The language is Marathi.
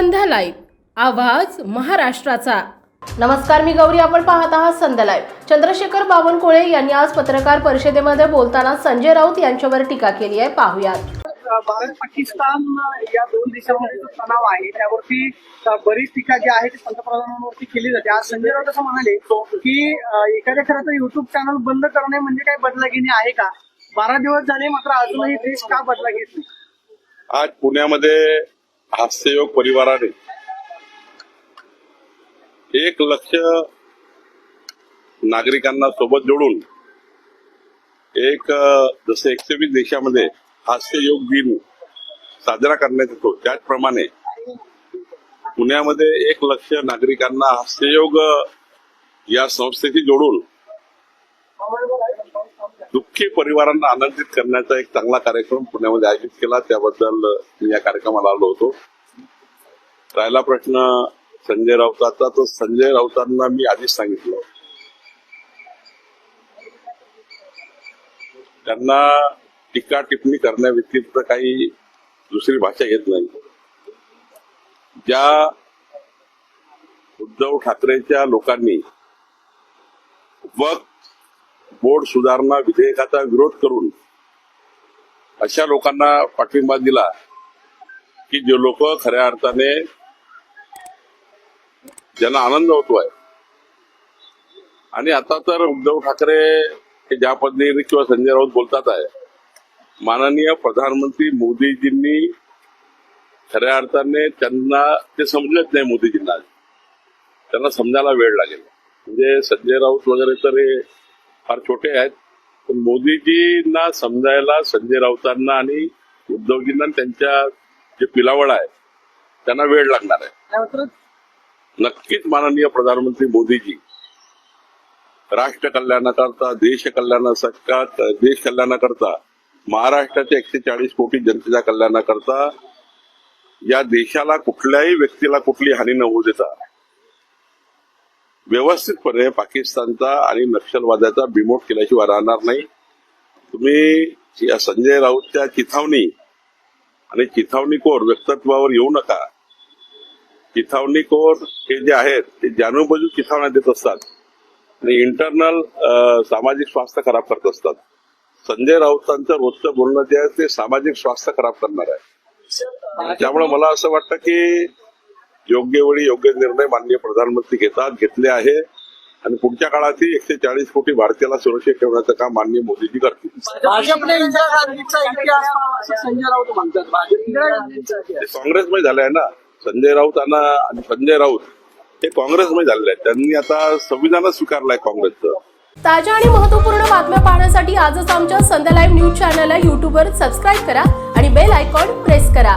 संध्या लाईव्ह. आवाज महाराष्ट्राचा. नमस्कार मी गौरी. आपण पाहत आहात संध्या लाईव्ह. चंद्रशेखर बावनकुळे यांनी आज पत्रकार परिषदेमध्ये बोलताना संजय राऊत यांच्यावर टीका केली आहे. पाहुयात. भारत पाकिस्तान या दोन देशांमध्ये जो तणाव आहे त्यावरती बरीच टीका जी आहे ती पंतप्रधानांवरती केली जाते. आज संजय राऊत असं म्हणाले की एखाद्या खरं युट्यूब चॅनल बंद करणे म्हणजे काय बदला घेणे आहे का? बारा दिवस झाले मात्र अजूनही देश का बदला घेत नाही आज पुण्यामध्ये हास्ययोग परिवाराने. एक लक्ष नागरिकांना सोबत जोडून एक जसे जसं एकशे वीस देशामध्ये हास्ययोग दिन साजरा करण्यात येतो त्याचप्रमाणे पुण्यामध्ये एक लक्ष नागरिकांना हास्ययोग या संस्थेशी जोडून दुःखी परिवारांना आनंदित करण्याचा एक चांगला कार्यक्रम पुण्यामध्ये आयोजित केला. त्याबद्दल मी या कार्यक्रमाला आलो होतो. राहिला प्रश्न संजय राऊताचा. तर संजय राऊतांना मी आधीच सांगितलं. त्यांना टीका टिप्पणी करण्याव्यतिरिक्त काही दुसरी भाषा येत नाही. ज्या उद्धव ठाकरेच्या लोकांनी वक्फ बोर्ड सुधारणा विधेयकाचा विरोध करून अशा लोकांना पाठिंबा दिला की जे लोक खऱ्या अर्थाने ज्यांना आनंद होतोय. आणि आता तर उद्धव ठाकरे हे ज्या पद्धतीने किंवा संजय राऊत बोलतात आहे माननीय प्रधानमंत्री मोदीजींनी खऱ्या अर्थाने त्यांना ते समजत नाही मोदीजींना. त्यांना समजायला वेळ लागेल. म्हणजे संजय राऊत वगैरे तर हे फार छोटे आहेत. पण मोदीजींना समजायला संजय राऊतांना आणि उद्धवजींना त्यांच्या जे पिलावळ आहे त्यांना वेळ लागणार आहे. नक्कीच माननीय प्रधानमंत्री मोदीजी राष्ट्र कल्याणाकरता देश कल्याणासाठी देश कल्याणाकरता महाराष्ट्राच्या एकशे चाळीस कोटी जनतेच्या कल्याणाकरता या देशाला कुठल्याही व्यक्तीला कुठली हानी न होऊ देता व्यवस्थितपणे पाकिस्तानचा आणि नक्षलवादाचा बिमोड केल्याशिवाय राहणार नाही. तुम्ही या संजय राऊतच्या चिथावणी आणि चिथावणीखोर व्यक्तित्वावर येऊ नका. चिथावणीखोर हे जे आहेत ते जाणूनबुजून चिथावण्या देत असतात आणि इंटरनल सामाजिक स्वास्थ्य खराब करत असतात. संजय राऊतांचं रोजचं बोलणं जे आहे ते सामाजिक स्वास्थ्य खराब करणार आहे. त्यामुळे मला असं वाटतं की योग्य वेळी योग्य निर्णय माननीय प्रधानमंत्री घेतात घेतले आहे. आणि पुढच्या काळातही एकशे चाळीस कोटी भारतीयाला सुरक्षित ठेवण्याचं काम माननीय मोदीजी करतील. भाजपने इंदिरा गांधीचा इतिहास पाहावा असं संजय राऊत म्हणतात. भाजप इंदिरा गांधीचा इतिहास. ते काँग्रेसमध्ये झाले आहे ना. संजय राऊत आणि संजय राऊत हे काँग्रेसमध्ये झालेले आहेत. त्यांनी आता संविधानच स्वीकारलंय काँग्रेसचं. ताज्या आणि महत्त्वपूर्ण बातम्या पाहण्यासाठी आजच आमच्या संध्या लाईव्ह न्यूज चॅनलला यूट्यूबवर सबस्क्राईब करा आणि बेल आयकॉन प्रेस करा.